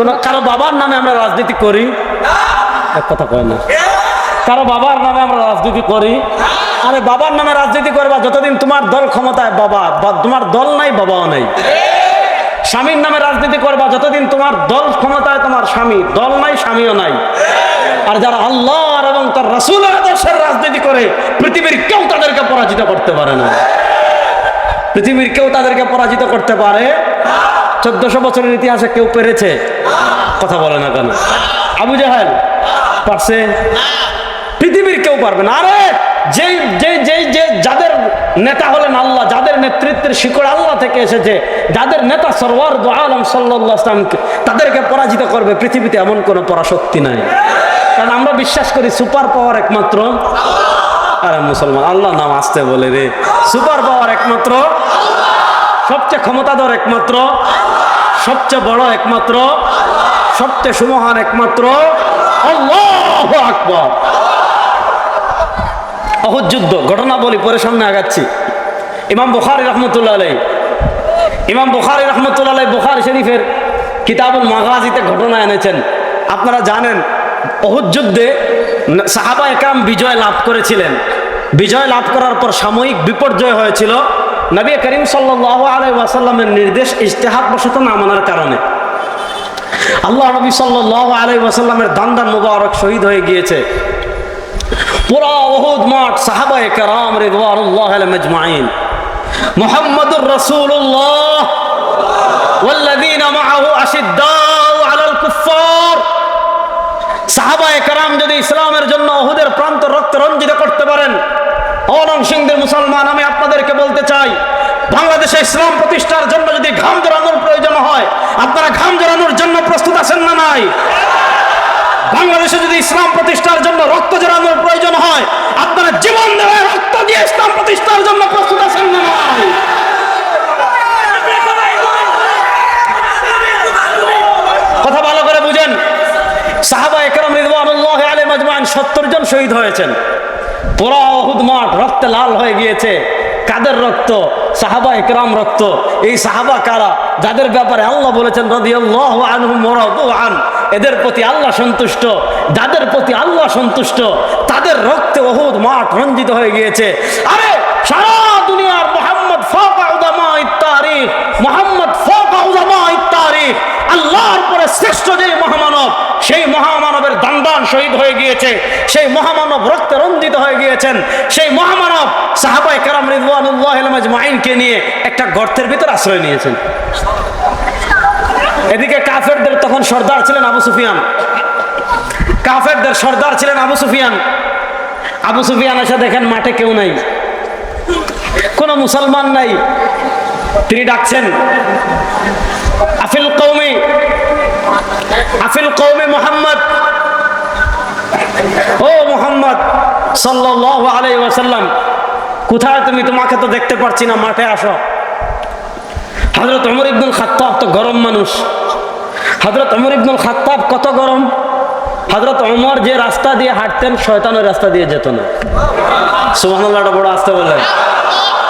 কোন কারও বাবার নামে আমরা রাজনীতি করি। এক কথা কয় না। কারও বাবার নামে আমরা রাজনীতি করি। আরে বাবার নামে রাজনীতি করবা, যতদিন তোমার দল ক্ষমতায় বাবা, বা তোমার দল নাই, বাবাও নাই। স্বামীর নামে রাজনীতি করবা, যতদিন তোমার দল ক্ষমতায় তোমার স্বামী, দল নাই, স্বামীও নাই। আর যারা আল্লাহর এবং তার রাসূলের আদর্শের রাজনীতি করে, পৃথিবীর কেউ তাদেরকে পরাজিত করতে পারে না। পৃথিবীর কেউ তাদেরকে পরাজিত করতে পারে? চোদ্দশো বছরের ইতিহাসে কেউ পেরেছে? কথা বলে না কেন? আবু জাহেল পারছে? পৃথিবীর কেউ পারবে না। আরে, যেই যে যেই, যে যাদের নেতা হলেন আল্লাহ, যাদের নেতৃত্বের শিকড় আল্লাহ থেকে এসেছে, যাদের নেতা সরওয়ার আলম সাল্লাহ ইসলামকে তাদেরকে পরাজিত করবে, পৃথিবীতে এমন কোনো পরাশক্তি নাই। কারণ আমরা বিশ্বাস করি সুপার পাওয়ার একমাত্র আরে মুসলমান আল্লাহ নাম আসতে বলে রে। সুপার পাওয়ার একমাত্র, সবচেয়ে ক্ষমতাধর একমাত্র, সবচেয়ে বড় একমাত্র, সবচেয়ে সুমহান একমাত্র আকবর। যুদ্ধ, ঘটনা বলি, পরে সামনে আগাচ্ছি। ইমাম বুখারি রহমতুল্লাহ আলাই ইমাম বুখারি রহমতুল্লাহ আলাই বুখারি শরীফের কিতাবুল মাগাজিতে ঘটনা এনেছেন। আপনারা জানেন, অহুদ যুদ্ধে সাহাবা একরাম বিজয় লাভ করেছিলেন। বিজয় লাভ করার পর সাময়িক বিপর্যয় হয়েছিল নবী করিম সাল্লাহ আলাই ওয়াসাল্লামের নির্দেশ ইজতেহাদ বশত না মানার কারণে আল্লাহ নবী সাল্লাহ আলাই ওয়াসাল্লামের দান্দান মুবারক শহীদ হয়ে গিয়েছে পুরা ওহুদ মাঠ সাহাবায়ে কেরাম রিদওয়ানুল্লাহ আলাইহিম আজমাইন মুহাম্মাদুর রাসূলুল্লাহ والذين معه أشداء على الكفار সাহাবায়ে কেরাম যদি ইসলামের জন্য ওহুদের প্রান্ত রক্ত রঞ্জিত করতে পারেন অনং সিংদের মুসলমান, আমি আপনাদেরকে বলতে চাই, বাংলাদেশে ইসলাম প্রতিষ্ঠার জন্য যদি ঘাম জড়ানোর প্রয়োজন হয়, আপনারা ঘাম জড়ানোর জন্য প্রস্তুত আছেন না নাই বাংলাদেশে যদি ইসলাম প্রতিষ্ঠার জন্য রক্ত জড়ানোর প্রয়োজন হয়, আপনারা জীবন দেওয়া রক্ত দিয়ে ইসলাম প্রতিষ্ঠার জন্য প্রস্তুত আছেন না নাই? কথা ভালো করে বুঝেন সাহাবা একরাম রিদওয়ানুল্লাহ 70 জন শহীদ হয়েছেন। পুরা অহুদ মাঠ রক্তে লাল হয়ে গিয়েছে। কাদের রক্ত? সাহাবা একরাম রক্ত। এই সাহাবা কারা? যাদের ব্যাপারে আল্লাহ বলেছেন আন, এদের প্রতি আল্লাহ সন্তুষ্ট। যাদের প্রতি আল্লাহ সন্তুষ্ট, তাদের রক্তে অহুদ মাঠ রঞ্জিত হয়ে গিয়েছে। আরে, সারা দুনিয়ার মোহাম্মদ ইত্তারিখ মোহাম্মদ আল্লাহর পরে শ্রেষ্ঠ যে মহামানব, সেই শহীদ হয়ে গিয়েছে, সেই মহামানব রক্তে রঞ্জিত হয়ে গিয়েছেন, সেই মহামানব সাহাবাই কারাম রিদওয়ানুল্লাহ আজমাইনকে নিয়ে একটা গর্তের ভিতর আশ্রয় নিয়েছেন। এদিকে কাফেরদের তখন সর্দার ছিলেন আবু সুফিয়ান। কাফেরদের সর্দার ছিলেন আবু সুফিয়ান। আবু সুফিয়ান এসে দেখেন মাঠে কেউ নাই। কোনো মুসলমান নাই। তিনি ডাকছেন, আফিল কৌমি আফিল কৌমি মোহাম্মদ ও মোহাম্মদ সাল্লাল্লাহু আলাইহি ওয়াসাল্লাম, কোথায় তুমি? তোমাকে তো দেখতে পাচ্ছি না, মাঠে আসো। হজরত অমর ইবনুল খাত্তাব তো গরম মানুষ। হজরত অমর ইবনুল খাত্তাব কত গরম? হজরত অমর যে রাস্তা দিয়ে হাঁটতেন শয়তানের রাস্তা দিয়ে যেত না। সুবহানাল্লাহটা বড় আসতে বললেন।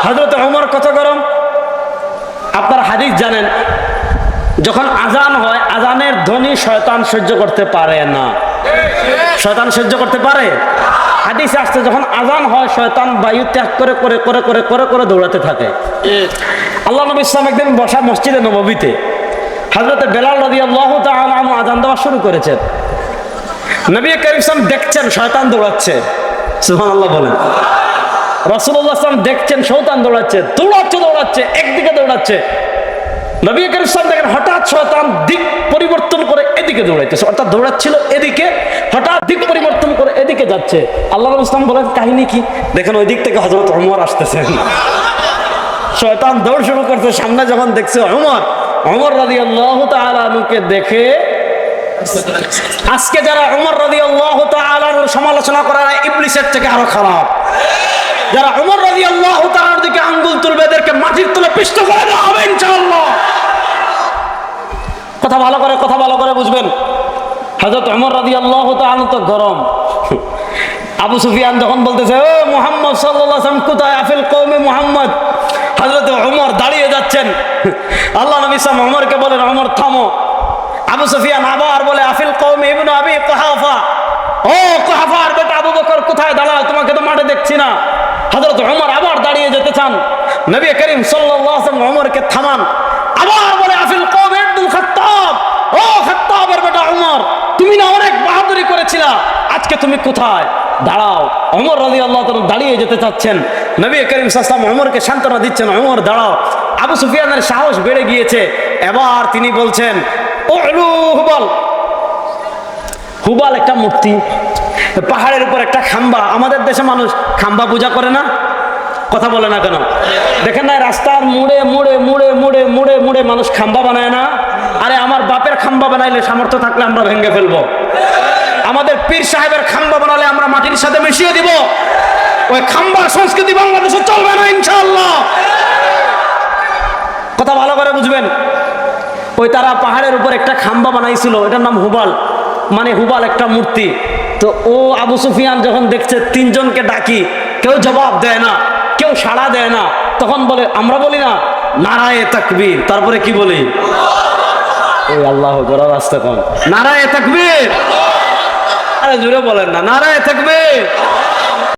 হজরত অমর কত গরম? আপনার হাদিস জানেন, যখন আজান হয় আজানের ধ্বনি শয়তান সহ্য করতে পারে না। শয়তান সহ্য করতে পারে। হাদিসে আসতে যখন আজান হয় শয়তান বায়ু ত্যাগ করে করে করে করে করে করে দৌড়াতে থাকে। আল্লাহ নবী ইসলাম একদিন বসা মসজিদে নবীতে হাজরতে বেলাল নদী আল্লাহ তালু আজান দেওয়া শুরু করেছেন। নবী করিম ইসলাম দেখছেন শয়তান দৌড়াচ্ছে। সুহান আল্লাহ বলেন রসুল্লাহ দেখছেন শৌতান দৌড়াচ্ছে দৌড়াচ্ছে দৌড়াচ্ছে একদিকে দৌড়াচ্ছে। নবী করিম দেখেন হঠাৎ শয়তান দিক পরিবর্তন করে এদিকে দৌড়াইতেছে। অর্থাৎ দৌড়াচ্ছিল এদিকে, হঠাৎ দিক পরিবর্তন করে এদিকে যাচ্ছে। আল্লাহ ইসলাম বলেন, কাহিনী কি? দেখেন ওই দিক থেকে হজরত অমর আসতেছেন শয়তান দৌড় শুরু করছে, সামনে যখন দেখছে অমর অমর রাজি আল্লাহ তালুকে দেখে, আজকে যারা অমর রাজি আল্লাহ তালুর সমালোচনা করার ইবলিসের থেকে আরও খারাপ। যারা অমর রাজি আল্লাহ তালার দিকে আঙ্গুল তুলবে, এদেরকে মাটির তুলে পিষ্ট করে দেওয়া হবে কথা ভালো করে, কথা ভালো করে বুঝবেন। হজরত অমর রাজি আল্লাহ তো গরম। আবু সুফিয়ান যখন বলতেছে ও মোহাম্মদ সাল্লাহ কোথায় আফিল কৌমে মোহাম্মদ? হজরত অমর দাঁড়িয়ে যাচ্ছেন। আল্লাহ নবী ইসলাম অমরকে বলেন অমর থামো। আবু সুফিয়ান আবার বলে, আফিল কৌম ইবনু আবি কুহাফা। ও কুহাফার বেটা আবু বকর, কোথায় দাঁড়াও তোমাকে তো মাঠে দেখছি না। হযরত ওমর আবার দাঁড়িয়ে যেতে চান। নবী করিম ওয়াসাল্লাম ওমরকে থামান, আবার বলে, আফিল কৌম ইবনুল খাত্তাব। ও খাত্তাবের বেটা ওমর তুমি না অনেক বাহাদুরি করেছিলা, আজকে তুমি কোথায়? দাঁড়াও অমর রাজি আল্লাহ দাঁড়িয়ে যেতে চাচ্ছেন। নবী করিম সাসলাম অমরকে সান্ত্বনা দিচ্ছেন অমর দাঁড়াও। আবু সুফিয়ানের সাহস বেড়ে গিয়েছে। এবার তিনি বলছেন ও হুবল। হুবাল একটা মূর্তি। পাহাড়ের উপর একটা খাম্বা, আমাদের দেশে মানুষ খাম্বা পূজা করে না? কথা বলে না কেন? দেখেন না, রাস্তার মুড়ে মুড়ে মুড়ে মুড়ে মুড়ে মুড়ে মানুষ খাম্বা বানায় না? আরে আমার বাপের খাম্বা বানাইলে সামর্থ্য থাকলে আমরা ভেঙে ফেলব। আমাদের পীর সাহেবের খাম্বা বানালে আমরা মাটির সাথে মিশিয়ে দিব। ওই খাম্বা সংস্কৃতি বাংলাদেশে চলবে না ইনশাল্লাহ কথা ভালো করে বুঝবেন। ওই তারা পাহাড়ের উপর একটা খাম্বা বানাইছিল এটার নাম হুবাল। মানে হুবাল একটা মূর্তি। তো ও আবু সুফিয়ান যখন দেখছে, তিনজনকে ডাকি, কেউ জবাব দেয় না, কেউ সাড়া দেয় না, তখন বলে, আমরা বলি না, নারায় তাকবীর। তারপরে কি বলি? ওই আল্লাহ করার রাস্তা নারায়ে তাকবীর। আরে জুড়ে বলেন না, নারায় তাকবীর।